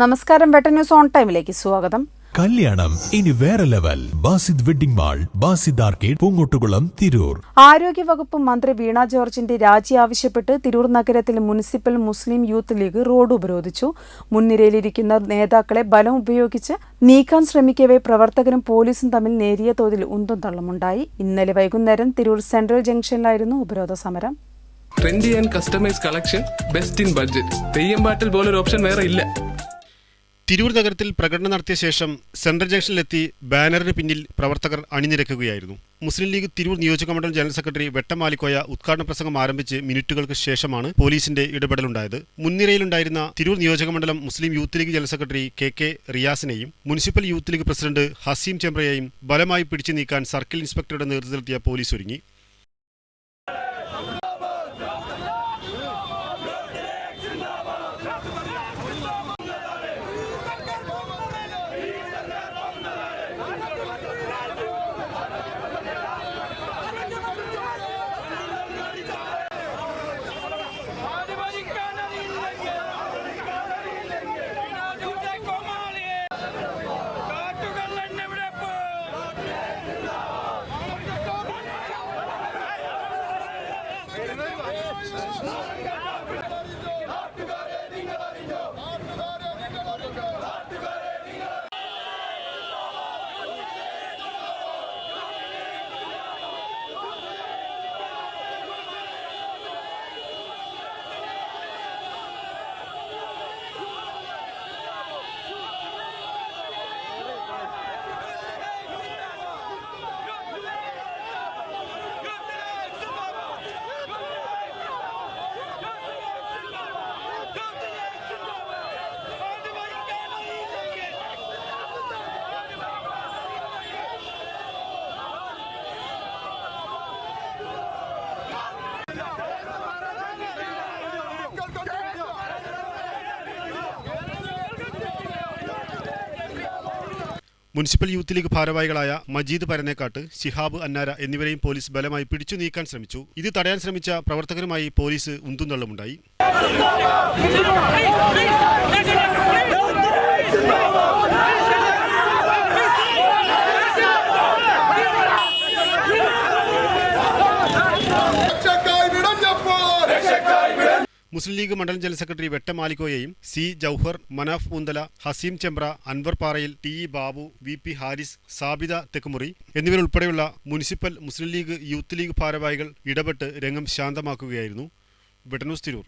നമസ്കാരം വെട്ട news on ടൈമിലേക്ക് സ്വാഗതം. കല്യാണം ഇനി വേറെ level. Basid wedding mall Basid arcade Poongottukulam Tirur. ആരോഗ്യവകുപ്പ് മന്ത്രി വീണ ജോർജിന്റെ രാജി ആവശ്യപ്പെട്ട് തിരൂർ നഗരത്തിൽ മുനിസിപ്പൽ മുസ്ലിം യൂത്ത് ലീഗ് റോഡ് ഉപരോധിച്ചു. മുൻനിരയിലിരിക്കുന്ന നേതാക്കളെ ബലം ഉപയോഗിച്ച് നീക്കാൻ ശ്രമിക്കവേ പ്രവർത്തകരും പോലീസും തമ്മിൽ നേരിയ തോതിൽ ഉന്തും തള്ളുമുണ്ടായി. ഇന്നലെ വൈകുന്നേരം തിരൂർ സെൻട്രൽ ജംഗ്ഷനിലായിരുന്നു ഉപരോധ സമരം. Trendy and customise collection best in budget Theyyam പാട്ടിൽ പോലൊരു ഓപ്ഷൻ വേറെ ഇല്ല. തിരൂർ നഗരത്തിൽ പ്രകടനം നടത്തിയ ശേഷം സെൻട്രൽ ജംഗ്ഷനിലെത്തി ബാനറിന് പിന്നിൽ പ്രവർത്തകർ അണിനിരക്കുകയായിരുന്നു. മുസ്ലിം ലീഗ് തിരൂർ നിയോജകമണ്ഡലം ജനറൽ സെക്രട്ടറി വെട്ടമാലിക്കോയ ഉദ്ഘാടന പ്രസംഗം ആരംഭിച്ച് മിനിറ്റുകൾക്ക് ശേഷമാണ് പോലീസിന്റെ ഇടപെടലുണ്ടായത്. മുൻനിരയിലുണ്ടായിരുന്ന തിരൂർ നിയോജകമണ്ഡലം Muslim Youth League general secretary K K റിയാസിനെയും municipal youth league president Haseem ചെമ്പ്രയെയും ബലമായി പിടിച്ചു നീക്കാൻ സർക്കിൾ ഇൻസ്പെക്ടറുടെ നേതൃത്വത്തിലെത്തിയ പോലീസ് ഒരുങ്ങി. Vai, vai, vai, municipal Youth League ഭാരവാഹികളായ മജീദ് പരനേക്കാട്ട് ശിഹാബ് അന്നാര എന്നിവരെയും പോലീസ് ബലമായി പിടിച്ചു നീക്കാൻ ശ്രമിച്ചു. ഇത് തടയാൻ ശ്രമിച്ച പ്രവർത്തകരുമായി പോലീസ് ഉന്തും മുസ്ലിം ലീഗ് മണ്ഡലം general secretary വെട്ടമാലിക്കോയെയും C Jouhar Manaf Poonthala Haseem Chembra Anwar Parayil T E Babu V P Haris Sabitha Thekkumuri എന്നിവരുൾപ്പെടെയുള്ള municipal മുസ്ലിം ലീഗ് യൂത്ത് ലീഗ് ഭാരവാഹികൾ ഇടപെട്ട് രംഗം ശാന്തമാക്കുകയായിരുന്നു. വെട്ടന്യൂസ് തിരൂർ.